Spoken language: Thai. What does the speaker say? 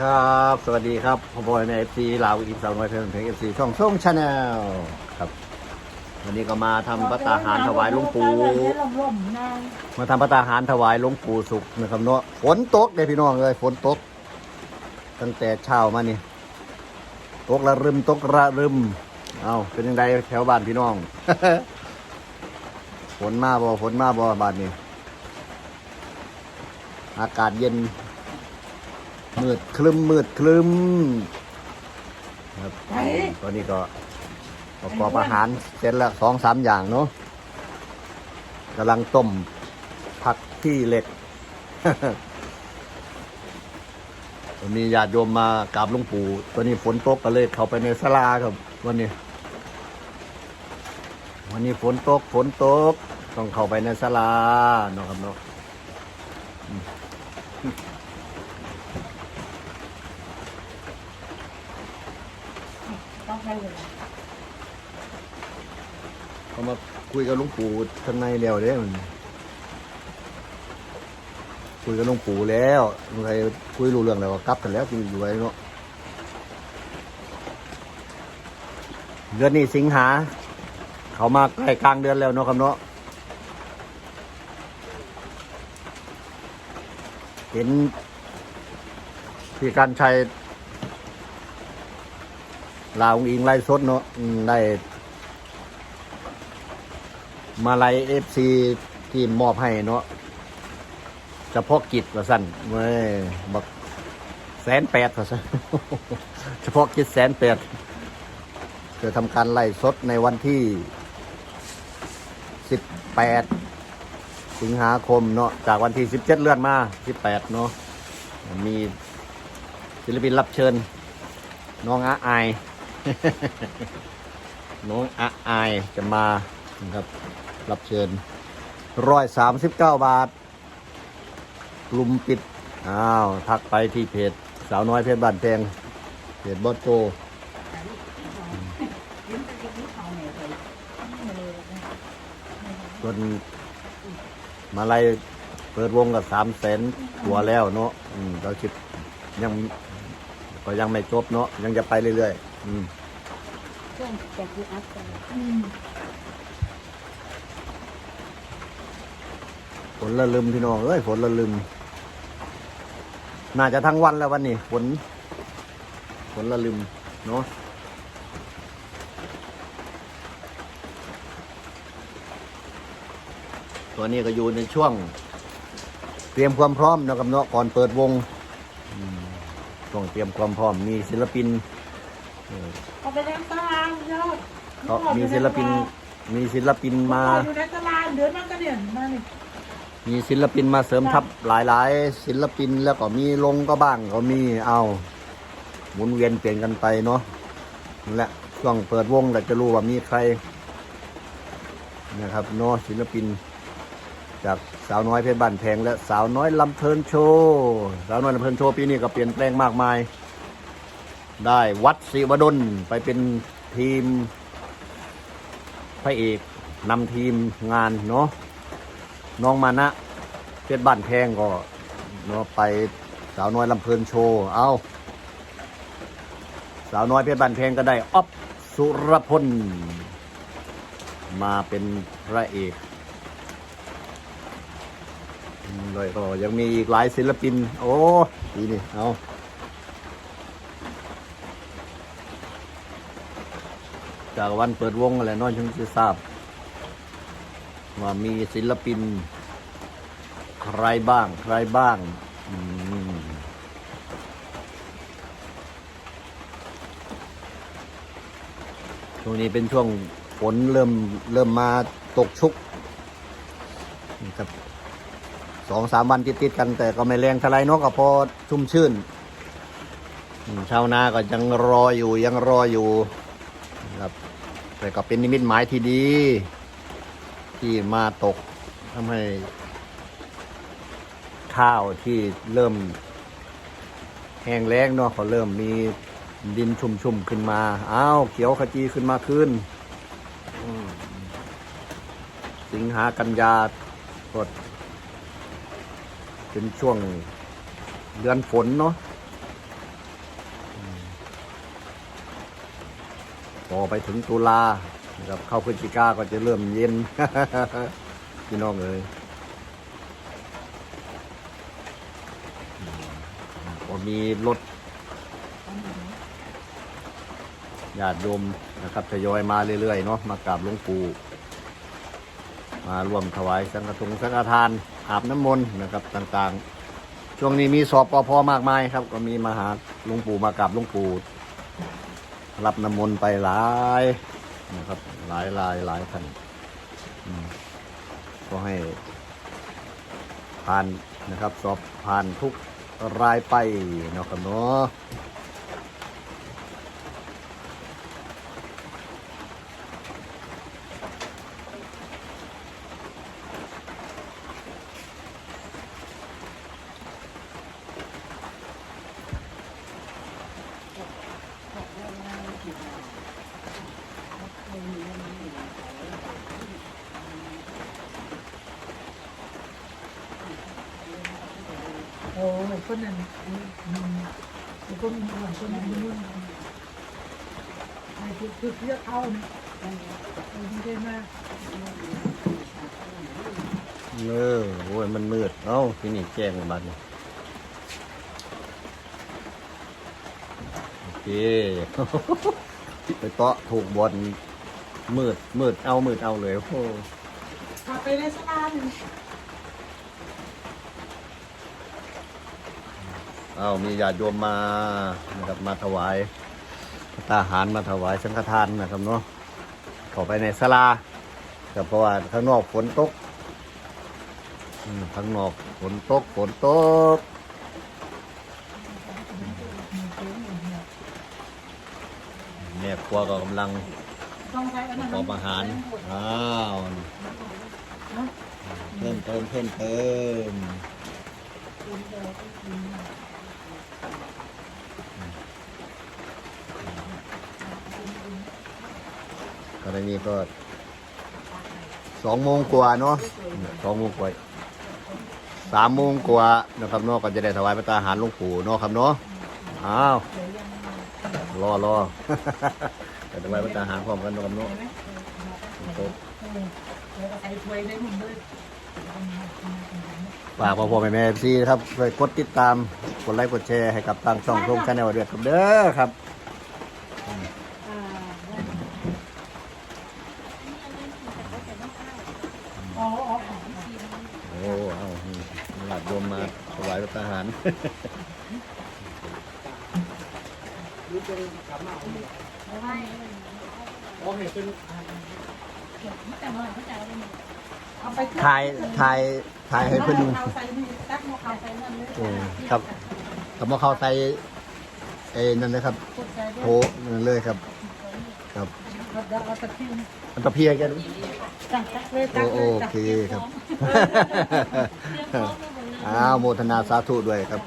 ครับ สวัสดีครับพ่อบอยในเอฟซีลาวอีสาวน้อยเพลินเพลงเอฟซีช่องช่องชาแนลครับ วันนี้ก็มาทำพระตาหารถวายหลวงปู่ล่มๆนางมาทำพระตาหารถวายหลวงปู่สุขนะครับเนาะฝนตกเลยพี่น้องเลยฝนตก ตั้งแต่เช้ามานี่ตกระรึมตกระรึมเอาเป็นยังไงแถวบ้านพี่น้องฝนมาบ่ฝนมาบ่บ้านนี้อากาศเย็น มืดคลึ้มมืดคลึ้มครับตอนนี้ก็ประกอบอาหารเสร็จแล้วสองสามอย่างเนาะกำลังต้มผักที่เหล็กวันนี้ญาติโยมมากราบหลวงปู่ตัวนี้ฝนตกก็เลยเข้าไปในศาลาครับ วันนี้ วันนี้ฝนตกฝนตก ต้องเข้าไปในศาลาเนาะครับเนาะ ต้องให้เวลาเขามาคุยกับหลวงปู่ข้างในแล้วเด้มันคุยกับหลวงปู่แล้วใครคุยรู้เรื่องแล้วก็กลับกันแล้วจริงอยู่ไว้เนาะเดือนนี้สิงหา เขามาใกล้กลางเดือนแล้วเนาะครับเนาะเห็นพี่การชัย ลาวอิงไล่สดเนาะได้ มาลัยเอฟซีที่มอบให้เนาะเฉพาะกิจว่าสั้นเว้ยบักแสนแปดว่าสั้นเฉพาะกิจแสนแปดจะทำการไล่สดในวันที่สิบแปดสิงหาคมเนาะจากวันที่สิบเจ็ดเลื่อนมาสิบแปดเนาะมีศิลปินรับเชิญ น้องอาอาย น้องอาอายจะมานะครับ รับเชิญร้อยสามสิบเก้าบาทกลุ่มปิด อ้าว ทักไปที่เพจ สาวน้อยเพชรบ้านแพงเพจบอสโจส่วนมาไลัยเปิดวงกับสามแสนตัวแล้วเนาะเราคิดยังก็ยังไม่จบเนาะยังจะไปเรื่อยๆ อืมเครื่องแกะคืออัพกันฝนละลืมพี่น้องเอ้ยฝนละลืมน่าจะทั้งวันแล้ววันนี้ฝนฝนละลืมเนาะตัวนี้ก็อยู่ในช่วง เตรียมความพร้อมนะครับเนาะก่อนเปิดวงอืมต้องเตรียมความพร้อมมีศิลปิน เออเอาไปในตารางยอดเขามีศิลปิน มีศิลปินมา อยู่ในตารางเดือนมันก็เดือนมานี่มีศิลปินมาเสริมทัพหลายๆ ศิลปินแล้วก็มีลงก็บ้างก็มีเอาหมุนเวียนเปลี่ยนกันไปเนาะนั่นแหละช่วงเปิดวงเราจะรู้ว่ามีใครนะครับเนาะศิลปิน จากสาวน้อยเพชรบ้านแพงและสาวน้อยลำเพลินโชว์สาวน้อยลำเพลินโชว์ปีนี้ก็เปลี่ยนแปลงมากมาย ได้วัดศิวดลไปเป็นทีมพระเอกนำทีมงานเนาะน้องมานะเพชรบ้านแพงก็เนาะไปสาวน้อยลำเพลินโชว์ เอาสาวน้อยเพชรบ้านแพงก็ได้ออฟสุรพลมาเป็นพระเอกเลยก็ยังมีอีกหลายศิลปิน โอ้ดีนี่เอา จากวันเปิดวงอะไรน้อยฉันจะทราบ ว่ามีศิลปิน ใครบ้าง ใครบ้าง ช่วงนี้เป็นช่วงฝนเริ่มเริ่มมาตกชุกนี่ครับสองสามวันติดๆกัน แต่ก็ไม่แรงเทลายเนกก็พอชุ่มชื่นชาวนาก็ยังรออยู่ยังรออยู่นะครับ แต่ก็เป็นนิมิตหมายที่ดี ที่มาตกทำให้ข้าวที่เริ่ม แห้งแล้งเนาะเขาเริ่มมีดินชุ่มๆขึ้นมาอ้าวเขียวขจีขึ้นมาขึ้น สิงหากันยากดเป็นช่วงเดือนฝนเนาะ พอไปถึงตุลานะครับเข้าพฤศจิกาก็จะเริ่มเย็นพี่น้องเอ๋ยอืมก็มีรถญาติโยมนะครับทยอยมาเรื่อยๆเนาะมากราบหลวงปู่มาร่วมถวายสังฆทงสังฆทาน อาบน้ำมนต์นะครับต่างๆ ช่วงนี้มีสอบปพมากมายครับ ก็มีมาหาหลวงปู่มากราบหลวงปู่ รับน้ำมนต์ไปหลายนะครับ หลายหลายหลายท่านก็ให้ผ่านนะครับ สอบผ่านทุกรายไปเนาะครับเนาะ โอ้คนนั้นอืมอืมแล้วก็มีหลังคนนั้นนู่นไอ้คือคือเรียกเอาเนี่ยเออไม่ได้มากเออโอ้ยมันมืด เอ้าที่นี่แจ้งบันโอเคไปเตาะถูกบอลมืดมืดเอามืดเอาเลยโอ้ขับไปในสลาหนึ่ง เอามีญาติโยมมานะครับมาถวายตาหารมาถวายสังฆทานนะครับเนาะเข้าไปในศาลาแต่เพราะว่าข้างนอกฝนตกข้างนอกฝนตกฝนตกแม่ครัวก็กำลังต้องใช้อันประกอบอาหารอ้าวเพิ่มเติมเพิ่มเติม กรณีก็สองโมงกว่าเนาะสองโมงกว่าสามโมงกว่านะครับเนาะก็จะได้ถวายพระตาหารหลวงปู่เนาะครับเนาะอ้าวรอรอจะถวายพระตาหารพร้อมกันเนาะครับเนาะฝากพ่อพ่อแม่แม่ซีครับช่วยกดติดตามกดไลค์กดแชร์ให้กับทางช่องทงชาแนลด้วยครับเด้อครับ อ่าอ๋ออ๋ออ๋อ โอ้เอาหลัดโยมมา ถวายพระทหารเอาไปถ่ายถ่ายถ่ายให้เพิ่นเอาใส่นี่ตักหม้อข้าวใส่นั่นเลยเออครับกับมาเข้าใส่เอ้นั่นเลยครับกดใส่ด้โถวยนั่นเลยครับ ครับเอาเดี๋ยวเอาตะเคียนอันตะเพียกันตักตักเลยตักโอเลยโอตักเคครับ อ้าวโมทนาสาธุด้วยครับ